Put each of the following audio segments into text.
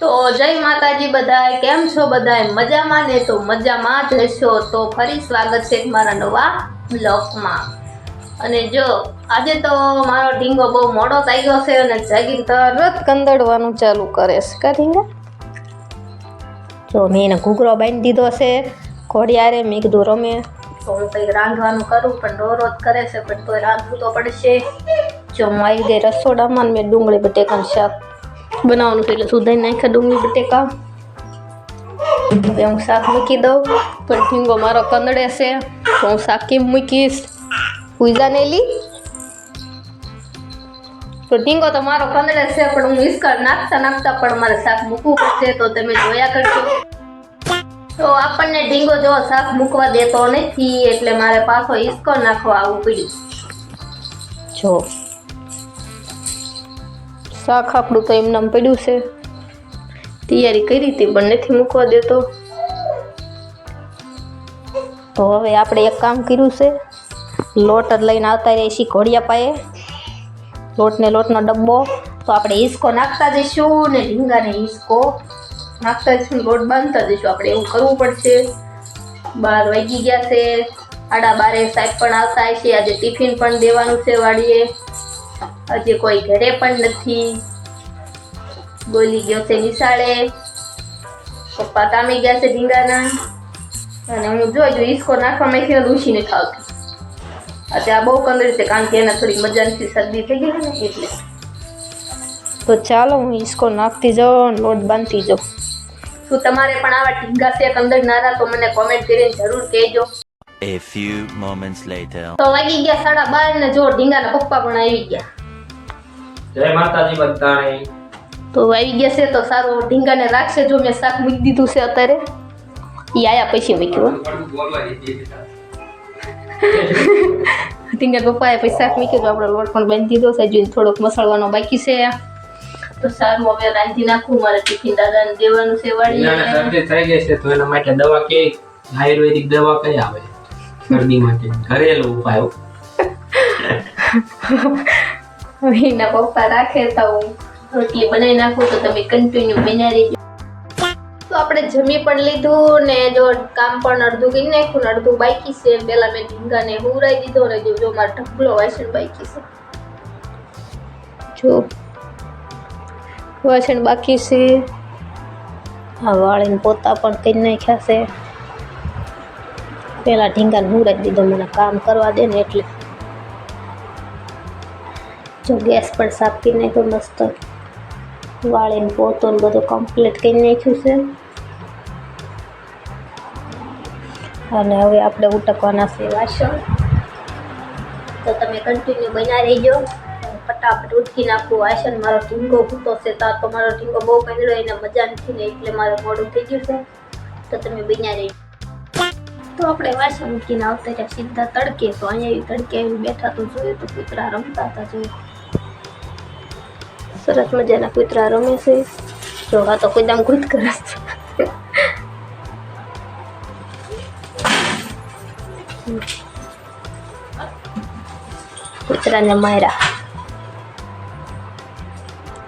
તો જય માતાજી બધાય, કેમ છો બધાય? મજામાં ને? તો મજામાં જ હશો. તો ફરી સ્વાગત છે મારા નવા બ્લોગમાં. અને જો, આજે તો મારો ઢીંગો બહુ મોડો થઈ ગયો છે અને જાગીને તરત કંદડવાનું ચાલુ કરે છે. કા ઢીંગા? જો, મેં એને ઘૂઘરો બાંધી દીધો છે. ઘોડિયારે મેં કીધું, રમે. તો હું કંઈક રાંધવાનું કરું, પણ ડોરો જ કરે છે, પણ તોય રાંધવું તો પડશે. જો હું આવી રસોડામાં મેં ડુંગળી બટેકાનું શાક બનાવવાનું છે એટલે સુધારી નાખ્યા ડુંગળી, બટેકા. હવે હું શાક મૂકી દઉં. પણ ઢીંગો મારો કંદડે છે. તો હું શાક કેમ મૂકીશ? પૂજા ને લી. તો ઢીંગો તો મારો કંદડે છે, પણ હું ઇસ્કર નાખતા નાખતા પણ મારે શાક મૂકવું પડશે, તો તમે જોયા કરજો. તો આપણને ઢીંગો જો શાક મૂકવા દેતો નથી, એટલે મારે પાછો ઇસ્કો નાખવા આવવું પડ્યું. જો. શાક આપણું તો એમને પડ્યું છે. તૈયારી કરી હતી, પણ નથી મૂકવા દેતો. તો હવે આપણે એક કામ કર્યું છે. લોટ જ લઈને આવતા રહીશી ઘોડિયા પાયે. લોટને લોટનો ડબ્બો. તો આપણે હિસકો નાખતા જઈશું ને ઢીંગાને હિસકો નાખતા જઈશું લોટ બાંધતા જઈશું. આપણે એવું કરવું પડશે. બાર વાગી ગયા છે. આડા બારે સાહેબ પણ આવતા હશે. આજે ટિફિન પણ દેવાનું છે વાડીએ. હજી કોઈ ઘરે પણ નથી. બોલી ગયો છે નિશાળે. પપ્પા કામે ગયા છે ઢીંગાના અને હું જોઈ જો ઈસકો નાખવા માંથી રૂસી નથી આવતી અત્યારે આ બહુ કંદરી છે કારણ કે એને થોડી મજા નથી શરદી થઈ ગઈ ને એટલે. તો ચાલો હું ઈસકો નાખતી જાઉં લોટ બાંધતી જાઉં. શું તમારે પણ આવા ઢીંગા છે કંદર નારા તો મને કોમેન્ટ કરીને જરૂર કહેજો. A few moments later. તો વાગી ગયા સાડા બાર ને જો ઢીંગાના પપ્પા પણ આવી ગયા. જય માતાજી બધાને. તો આવી ગયા છે તો સારું ઢીંગાને રાખશે જો મેં શાક મૂકી દીધું છે અત્યારે. એ આયા પછી મૂક્યું ઢીંગા પપ્પાએ પછી શાક મૂક્યું આપણે લોટ પણ બાંધી દીધો છે. હજુ થોડોક મસળવાનો બાકી છે. તો સારું હવે રાંધી નાખું. મારે ટિફિન દાદાને દેવાનું છે વાળી શરદી થઈ ગઈ છે તો એના માટે દવા કે આયુર્વેદિક દવા કઈ આવે? શરદી માટે. ઘરેલું ઉપાય. એના પપ્પા રાખે હું રોટલી બનાવી નાખું તો તમે કન્ટિન્યુ બન્યા રહેજો. તો આપણે જમી પણ લીધું ને જો કામ પણ અડધું કરી નાખ્યું ને અડધું બાકી છે. પેલા મેં ઢીંગાને હુરાઈ દીધો ને જો મારો ઢગલો વાસણ બાકી છે. જો વાસણ બાકી છે. આ વાળીને પોતા પણ કરી નાખ્યા છે. પેલા ઢીંગાને હુરાઈ દીધો, મને કામ કરવા દે ને એટલે જો ગેસ પણ સાફ કરી નાખ્યો, મસ્ત વાળીને પોતો ને બધું કમ્પ્લીટ કરી નાખ્યું છે. અને હવે આપણે ઉટકવાના છે વાસણ. તો તમે કન્ટિન્યુ બન્યા રહીજો. ફટાફટ ઉટકી નાખું વાસણ. મારો ઢીંગો ભૂતો છે, તો મારો ઢીંગો બહુ પહેલો એને મજા નથી ને, એટલે મારે મોડું થઈ ગયું છે. તો તમે બન્યા રહીજો. તો આપણે વાસણ મૂકીને આવતા રહ્યા સીધા તડકે. તો અહીંયા તડકે બેઠા તો જોયું તો કૂતરા રમતા હતા જોયું સરસ મજાના કૂતરા રમે છે. જો આ તો કોઈ દામ કૂદ કરે છે. કૂતરાને માર્યા.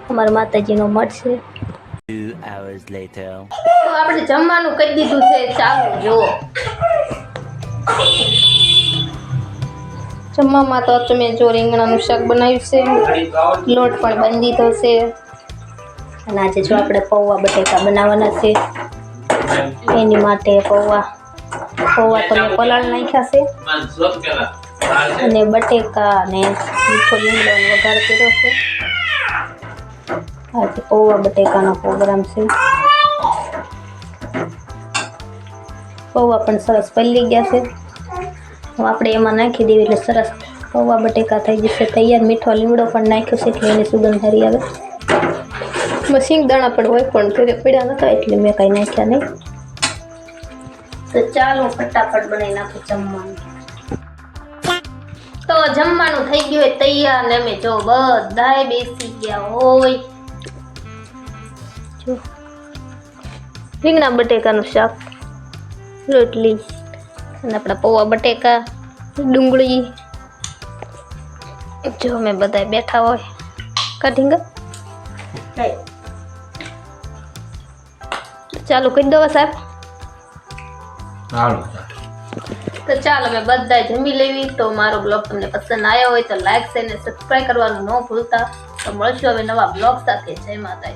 અમારા માતાજીનો મઠ છે. Hours later. તો આપણે જમવાનું કરી દીધું છે. ચાલો જુઓ. જમવામાં તો તમે જો રીંગણાનું શાક બનાવ્યું છે. લોટ પણ બાંધી છે અને આજે જો આપણે પૌવા બટેકા બનાવવાના છે. એની માટે પૌવા પૌવા તો પલાળ નાખ્યા છે. અને બટેકા અને મીઠો લીમડોનો વઘાર કર્યો છે. આજે પૌવા બટેકાનો પ્રોગ્રામ છે. પૌવા પણ સરસ પલળી ગયા છે. આપણે એમાં નાખી દેવી એટલે સરસ પૌવા બટેકા થઈ જશે. તૈયાર મીઠો લીમડો પણ નાખ્યો છે એટલે એની સુગંધ સારી આવે. મશીન દાણા પણ હોય પણ ઘરે પડ્યા નતા એટલે મેં કાંઈ નાખ્યા નહીં. તો ચાલો ફટાફટ બનાવી નાખું જમવાનું. તો જમવાનું થઈ ગયું હોય તૈયાર ને અમે જો બધાય બેસી ગયા હોય. જો. રીંગણા બટેકાનું શાક રોટલી. અને આપણા પૌવા બટેકા ડુંગળી. જો અમે બધા બેઠા હોય. કાઢીંગા ચાલુ કરી દો સાહેબ. હાલો તો ચાલો અમે બધા જમી લેવી. તો મારો બ્લોગ તમને પસંદ આવ્યો હોય તો લાઈક શેર અને સબસ્ક્રાઈબ કરવાનું ન ભૂલતા. તો મળશું હવે નવા બ્લોગ સાથે. જય માતા